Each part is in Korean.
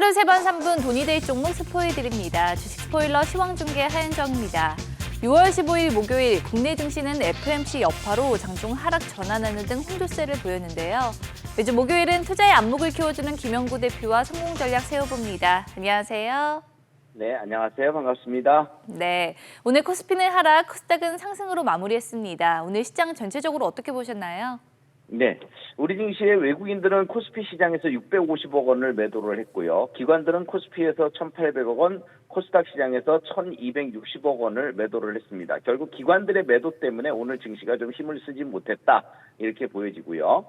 하루 세번 3분 돈이 될 종목 스포해드립니다. 주식 스포일러 시황중계 하현정입니다. 6월 15일 목요일 국내 증시는 FMC 여파로 장중 하락 전환하는 등 홍조세를 보였는데요. 매주 목요일은 투자의 안목을 키워주는 김영구 대표와 성공 전략 세워봅니다. 안녕하세요. 네, 안녕하세요. 반갑습니다. 네, 오늘 코스피는 하락, 코스닥은 상승으로 마무리했습니다. 오늘 시장 전체적으로 어떻게 보셨나요? 네, 우리 증시의 외국인들은 코스피 시장에서 650억 원을 매도를 했고요. 기관들은 코스피에서 1,800억 원, 코스닥 시장에서 1,260억 원을 매도를 했습니다. 결국 기관들의 매도 때문에 오늘 증시가 좀 힘을 쓰지 못했다 이렇게 보여지고요.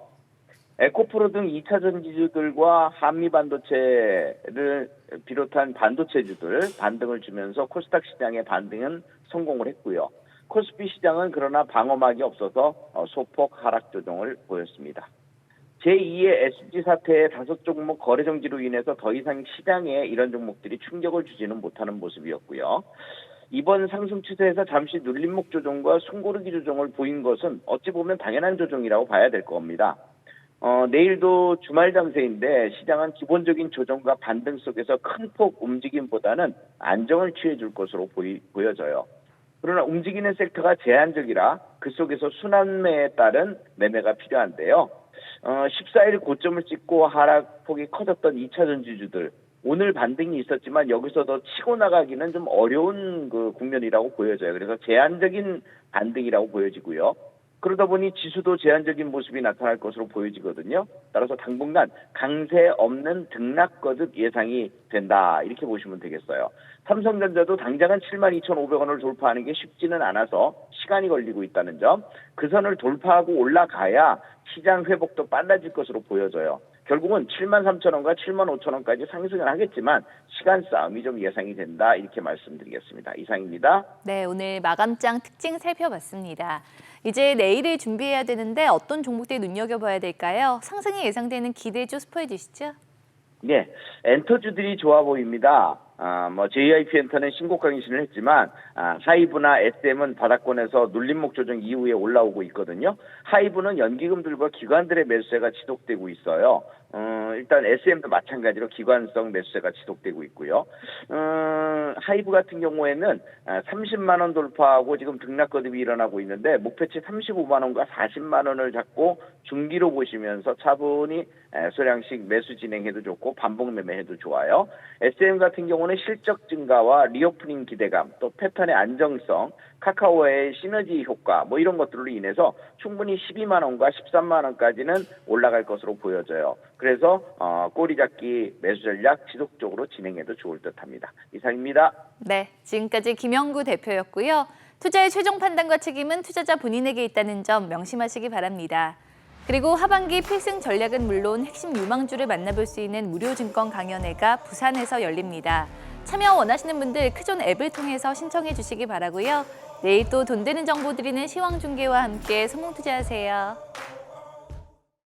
에코프로 등 2차 전지주들과 한미 반도체를 비롯한 반도체주들 반등을 주면서 코스닥 시장의 반등은 성공을 했고요. 코스피 시장은 그러나 방어막이 없어서 어, 소폭 하락 조정을 보였습니다. 제2의 SG 사태의 다섯 종목 거래 정지로 인해서 더 이상 시장에 이런 종목들이 충격을 주지는 못하는 모습이었고요. 이번 상승 추세에서 잠시 눌림목 조정과 숨고르기 조정을 보인 것은 어찌 보면 당연한 조정이라고 봐야 될 겁니다. 어, 내일도 주말 장세인데 시장은 기본적인 조정과 반등 속에서 큰 폭 움직임보다는 안정을 취해줄 것으로 보이, 보여져요. 그러나 움직이는 섹터가 제한적이라 그 속에서 순환매에 따른 매매가 필요한데요. 어, 14일 고점을 찍고 하락폭이 커졌던 2차 전지주들 오늘 반등이 있었지만 여기서 더 치고 나가기는 좀 어려운 그 국면이라고 보여져요. 그래서 제한적인 반등이라고 보여지고요. 그러다 보니 지수도 제한적인 모습이 나타날 것으로 보여지거든요. 따라서 당분간 강세 없는 등락 거듭 예상이 된다. 이렇게 보시면 되겠어요. 삼성전자도 당장은 72,500원을 돌파하는 게 쉽지는 않아서 시간이 걸리고 있다는 점. 그 선을 돌파하고 올라가야 시장 회복도 빨라질 것으로 보여져요. 결국은 7만 3천 원과 7만 5천 원까지 상승을 하겠지만 시간 싸움이 좀 예상이 된다 이렇게 말씀드리겠습니다. 이상입니다. 네, 오늘 마감장 특징 살펴봤습니다. 이제 내일을 준비해야 되는데 어떤 종목들 눈여겨봐야 될까요? 상승이 예상되는 기대주 스포해 주시죠. 네, 엔터주들이 좋아 보입니다. 아, 뭐 JYP 엔터는 신고 강신을 했지만 아, 하이브나 SM은 바닥권에서 눌림목 조정 이후에 올라오고 있거든요. 하이브는 연기금들과 기관들의 매수세가 지속되고 있어요. 어, 일단 SM도 마찬가지로 기관성 매수세가 지속되고 있고요. 어, 하이브 같은 경우에는 아, 30만 원 돌파하고 지금 등락 거듭이 일어나고 있는데 목표치 35만 원과 40만 원을 잡고 중기로 보시면서 차분히 에, 소량씩 매수 진행해도 좋고 반복 매매해도 좋아요. SM 같은 경우는 실적 증가와 리오프닝 기대감, 또 패턴의 안정성, 카카오의 시너지 효과 뭐 이런 것들로 인해서 충분히 12만 원과 13만 원까지는 올라갈 것으로 보여져요. 그래서 어, 꼬리 잡기 매수 전략 지속적으로 진행해도 좋을 듯합니다. 이상입니다. 네, 지금까지 김영구 대표였고요. 투자의 최종 판단과 책임은 투자자 본인에게 있다는 점 명심하시기 바랍니다. 그리고 하반기 필승 전략은 물론 핵심 유망주를 만나볼 수 있는 무료 증권 강연회가 부산에서 열립니다. 참여 원하시는 분들 크존 앱을 통해서 신청해 주시기 바라고요. 내일 또 돈 되는 정보 드리는 시황 중계와 함께 성공 투자하세요.